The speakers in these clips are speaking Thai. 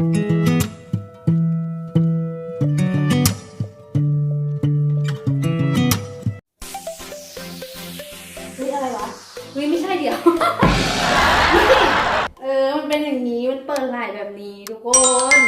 เฮ้ยอะไรวะเฮ้ยไม่ใช่เดี๋ยว เออ มันเป็นอย่างนี้ มันเปิดไหล่แบบนี้ทุกคน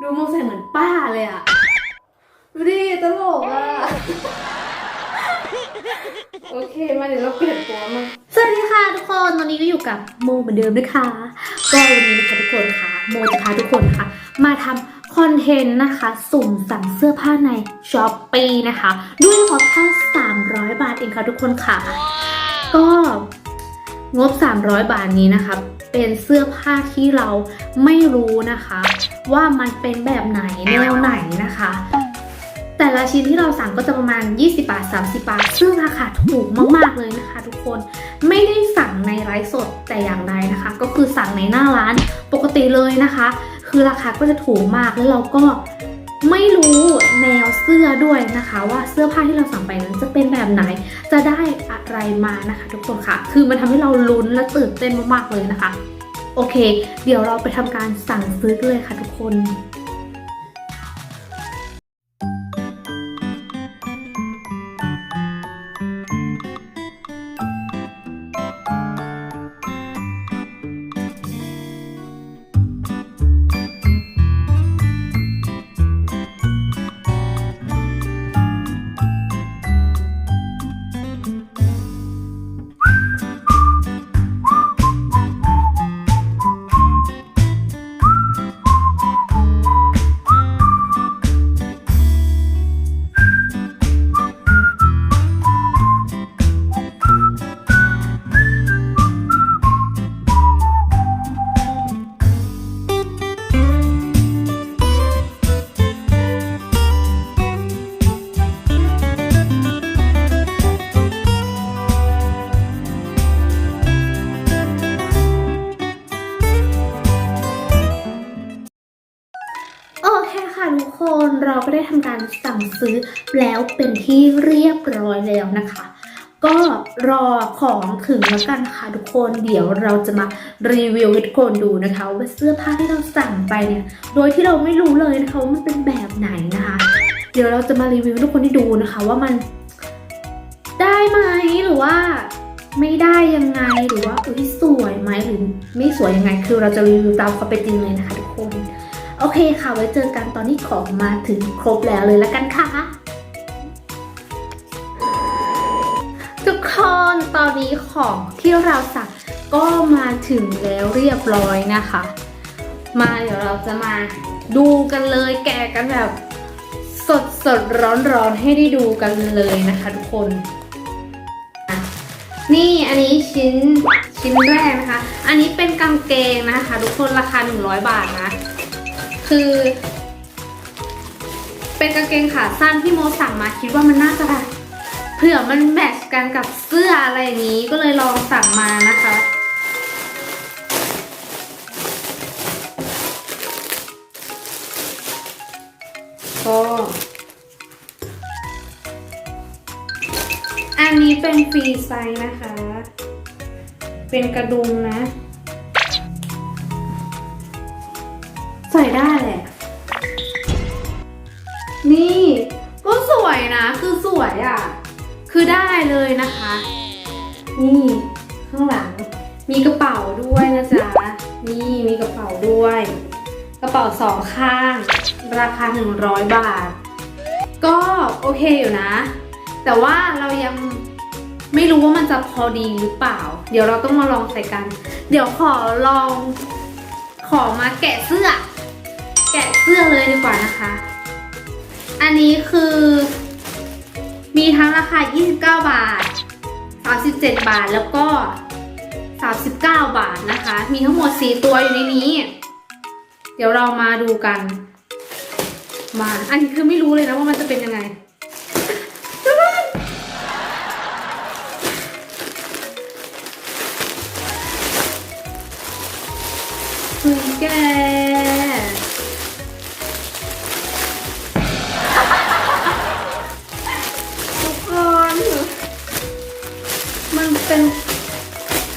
ดูโมใส่เหมือนป้าเลยอะ ดูดิตลกอะ โอเค มาเดี๋ยวเราเปลี่ยนตัวมา สวัสดีค่ะทุกคน ตอนนี้ก็อยู่กับโมเหมือนเดิมนะคะ ก็วันนี้นะคะทุกคนค่ะ โมจะพาทุกคนค่ะมาทำคอนเทนต์นะคะ สุ่มสั่งเสื้อผ้าในช้อปปีนะคะ ด้วยงบแค่300 บาทเองค่ะทุกคนค่ะ ก็งบ 300 บาทนี้นะคะ เป็นเสื้อผ้าที่เราไม่รู้นะคะ ว่ามันเป็นแบบไหนแนวไหนนะคะ แต่ละชิ้นที่เราสั่งก็จะประมาณ 20 บาท 30 บาท ซึ่งราคาถูกมากๆเลยนะคะ ทุกคน ไม่ได้สั่งในไลฟ์สดแต่อย่างใดนะคะ ก็คือสั่งในหน้าร้านปกติเลยนะคะ คือราคาก็จะถูกมากแล้วเราก็ไม่รู้แนวเสื้อด้วยนะคะ ว่าเสื้อผ้าที่เราสั่งไปนั้นจะเป็นแบบไหน จะได้อะไรมานะคะ ทุกคนค่ะ คือมันทำให้เราลุ้นและตื่นเต้นมากๆเลยนะคะ โอเค เดี๋ยวเราไปทำการสั่งซื้อเลยค่ะทุกคน ได้ทำการสั่งซื้อแล้วเป็นที่เรียบร้อยแล้วนะคะ ก็รอของถึงแล้วกันค่ะทุกคนเดี๋ยวเราจะมารีวิวให้ทุกคนดูนะคะว่าเสื้อผ้าที่เราสั่งไปเนี่ย โดยที่เราไม่รู้เลยนะคะว่ามันเป็นแบบไหนนะคะ เดี๋ยวเราจะมารีวิวทุกคนได้ดูนะคะ ว่ามันได้ไหมหรือว่าไม่ได้ยังไงหรือว่าอุ้ยสวยไหมหรือไม่สวยยังไง คือเราจะรีวิวตามความเป็นจริงเลยนะคะ โอเคค่ะ ไว้เจอกันตอนนี้ของมาถึงครบแล้วเลยละกันค่ะ ทุกคนตอนนี้ของที่เราสั่งก็มาถึงแล้วเรียบร้อยนะคะ มาเดี๋ยวเราจะมาดูกันเลยแกะกันแบบสดสดร้อนร้อนให้ได้ดูกันเลยนะคะทุกคน นี่อันนี้ชิ้นชิ้นแรกนะคะ อันนี้เป็นกางเกงนะคะ ทุกคนราคา 100 บาทนะ คือ เป็นกางเกงขาสั้นที่โมสั่งมาคิดว่ามันน่าจะแบบเผื่อมันแมทช์กันกับเสื้ออะไรอย่างนี้ก็เลยลองสั่งมานะคะก็อันนี้เป็นฟรีไซส์นะคะ เป็นกระดุมนะ คือได้เลยนะคะ นี่ ข้างหลัง มีกระเป๋าด้วยนะจ๊ะ นี่มีกระเป๋าด้วย กระเป๋าสองข้าง ราคา 100 บาท ก็โอเคอยู่นะ แต่ว่าเรายังไม่รู้ว่ามันจะพอดีหรือเปล่า เดี๋ยวเราต้องมาลองใส่กัน เดี๋ยวขอลอง ขอมาแกะเสื้อ แกะเสื้อเลยดีกว่านะคะ อันนี้คือ มีทั้งราคา 29 บาท 37 บาท แล้วก็ 39 บาทนะคะ มีทั้งหมด 4 ตัวอยู่ในนี้ เดี๋ยวเรามาดูกัน มา อันนี้คือไม่รู้เลยนะว่ามันจะเป็นยังไง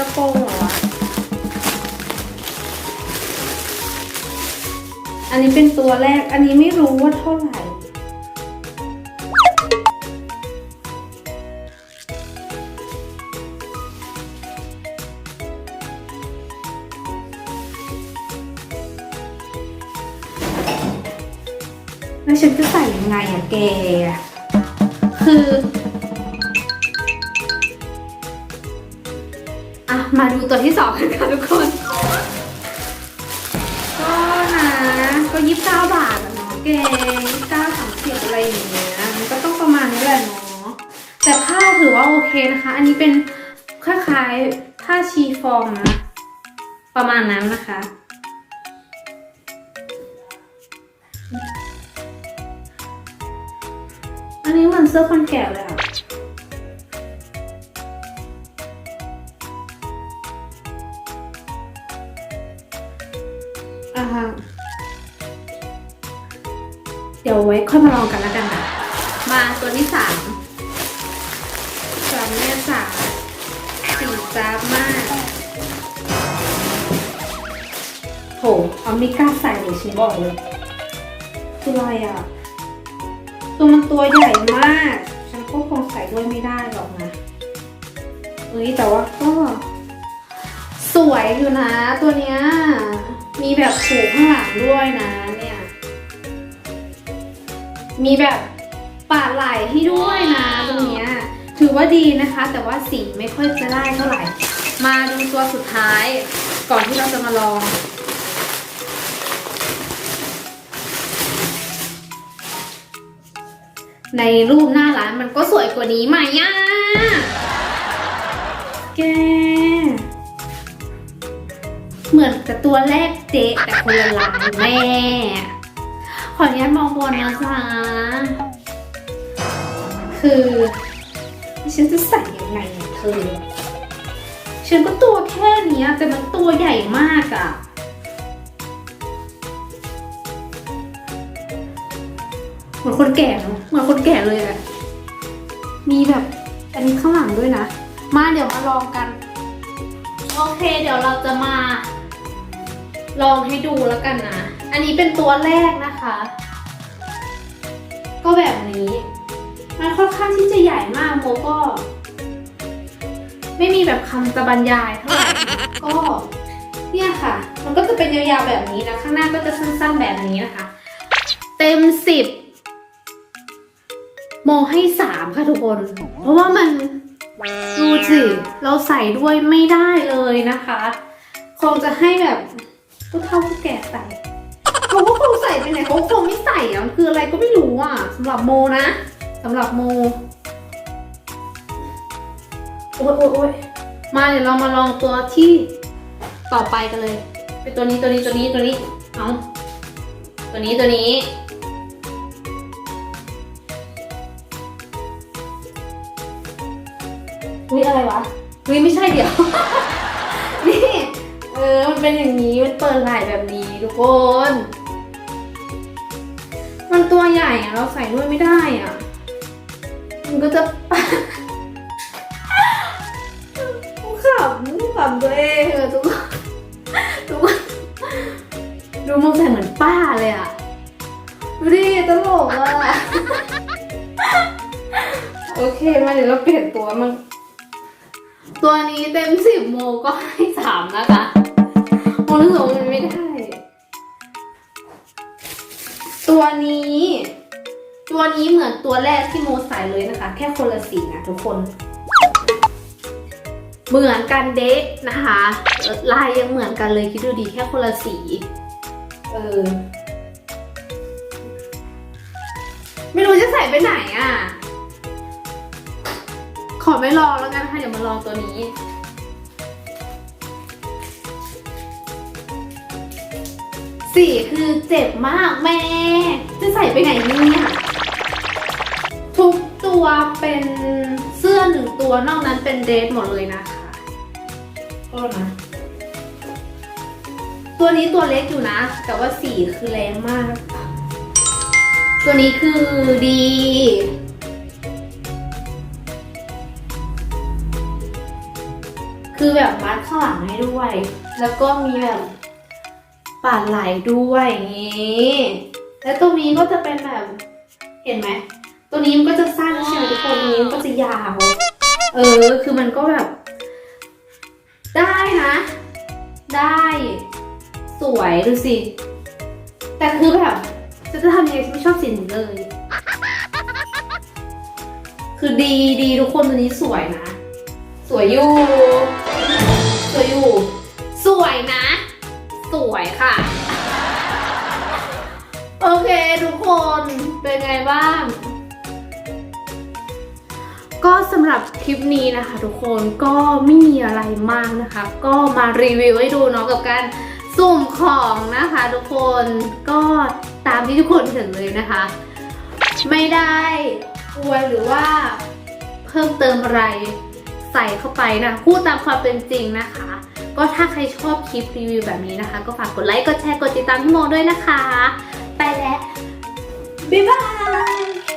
ระโปรงเหรอ อันนี้เป็นตัวแรก อันนี้ไม่รู้ว่าเท่าไหร่ แล้วฉันจะใส่ยังไงอะแก คือ มาดูตัวที่สองกันค่ะทุกคน ก็นะก็ยี่สิบเก้าบาทอะเนาะแกยี่สิบเก้าสามสิบอะไรอย่างเงี้ยมันก็ต้องประมาณนี้แหละเนาะแต่ผ้าถือว่าโอเคนะคะ อันนี้เป็นคล้ายๆผ้าชีฟองนะ ประมาณนั้นนะคะอันนี้เหมือนเสื้อคนแก่เลยอะ เดี๋ยวไว้ค่อยมาลองกันแล้วกันนะมาตัวที่สามสามแม่สาสีจ้าบมากโหเอาไม่กล้าใส่เลยฉันบอกเลยคืออะไรอะ ตัวมันตัวใหญ่มาก ฉันก็คงใส่ด้วยไม่ได้หรอกนะเอ้ยแต่ว่าก็ สวยอยู่นะตัวเนี้ย มีแบบผูกข้างหลังด้วยนะเนี่ย มีแบบปาดไหล่ให้ด้วยนะตรงเนี้ยถือว่าดีนะคะ แต่ว่าสีไม่ค่อยจะได้เท่าไหร่ มาดูตัวสุดท้าย ก่อนที่เราจะมาลองในรูปหน้าร้านมันก็สวยกว่านี้ไหมอะแก เหมือนกับตัวแรกเจ๊แต่คนละลายแม่ ขออนุญาตมองบนนะจ๊ะคือฉันจะใส่ยังไงเธอ ฉันก็ตัวแค่นี้แต่มันตัวใหญ่มากอะเหมือนคนแก่เนอะเหมือนคนแก่เลยอะมีแบบอันนี้ข้างหลังด้วยนะ มาเดี๋ยวมาลองกัน โอเค เดี๋ยวเราจะมา ลองให้ดูแล้วกันนะ อันนี้เป็นตัวแรกนะคะ ก็แบบนี้ มันค่อนข้างที่จะใหญ่มากโมก็ ไม่มีแบบคำจะบรรยายเท่าไหร่ ก็เนี่ยค่ะ มันก็จะเป็นยาวๆแบบนี้นะ ข้างหน้าก็จะสั้นๆแบบนี้นะคะ เต็มสิบโมให้สามค่ะทุกคน เพราะว่ามันดูสิเราใส่ด้วยไม่ได้เลยนะคะ คงจะให้แบบ ก็เท่าผู้แก่ใส่เขาก็คงใส่ไปไหนเขาคงไม่ใส่อะมันคืออะไรก็ไม่รู้อะสำหรับโมนะสำหรับโมโอ๊ยโอ๊ยโอ๊ยมาเดี๋ยวเรามาลองตัวที่ต่อไปกันเลยเป็นตัวนี้ตัวนี้ตัวนี้ตัวนี้เอาตัวนี้ตัวนี้อุ้ยอะไรวะอุ้ยไม่ใช่เดี๋ยว เป็นอย่างนี้มันเปิดไหล่แบบนี้ทุกคน มันตัวใหญ่อะเราใส่ด้วยไม่ได้อะมันก็จะขำขำตัวเองอะทุกคนทุกคนดูมันใส่เหมือนป้าเลยอะดูดิตลกอะโอเคมาเดี๋ยวเราเปลี่ยนตัวมันตัวนี้เต็มสิบโมก็ให้สามนะคะ โมรู้สึกว่ามันไม่ได้ ตัวนี้ ตัวนี้เหมือนตัวแรกที่โมใส่เลยนะคะ แค่คนละสีนะทุกคน เหมือนกันเดะนะคะ ลายยังเหมือนกันเลยคิดดูดีแค่คนละสี เออ ไม่รู้จะใส่ไปไหนอะ ขอไม่ลองแล้วกันค่ะเดี๋ยวมาลองตัวนี้ สีคือเจ็บมากแม่ จะใส่ไปไหนเนี่ยทุกตัวเป็นเสื้อหนึ่งตัวนอกนั้นเป็นเดรสหมดเลยนะคะก็นะ ตัวนี้ตัวเล็กอยู่นะ แต่ว่าสีคือแรงมาก ตัวนี้คือดี คือแบบมัดข้างหลังให้ด้วย แล้วก็มีแบบ ปาดไหลด้วยอย่างนี้ แล้วตรงนี้ก็จะเป็นแบบ เห็นไหม ตัวนี้มันก็จะสั้นใช่ไหมทุกคนนี้มันก็จะยาว เออ คือมันก็แบบ ได้นะ ได้ สวยดูสิ แต่คือแบบ จะจะทำยังไงฉันไม่ชอบสีนี้เลย คือดีดีทุกคนตัวนี้สวยนะ สวยอยู่ สวยอยู่ สวยนะ สวยค่ะ โอเคทุกคนเป็นไงบ้างก็สำหรับคลิปนี้นะคะ ทุกคนก็ไม่มีอะไรมากนะคะ ก็มารีวิวให้ดูเนาะกับการสุ่มของนะคะ ทุกคนก็ตามที่ทุกคนเห็นเลยนะคะ ไม่ได้อวยหรือว่าเพิ่มเติมอะไรใส่เข้าไปนะพูดตามความเป็นจริงนะคะ ก็ถ้าใครชอบคลิปรีวิวแบบนี้นะคะ ก็ฝากกดไลค์ กดแชร์ กดติดตามพี่โมด้วยนะคะ ไปแล้ว บ๊ายบาย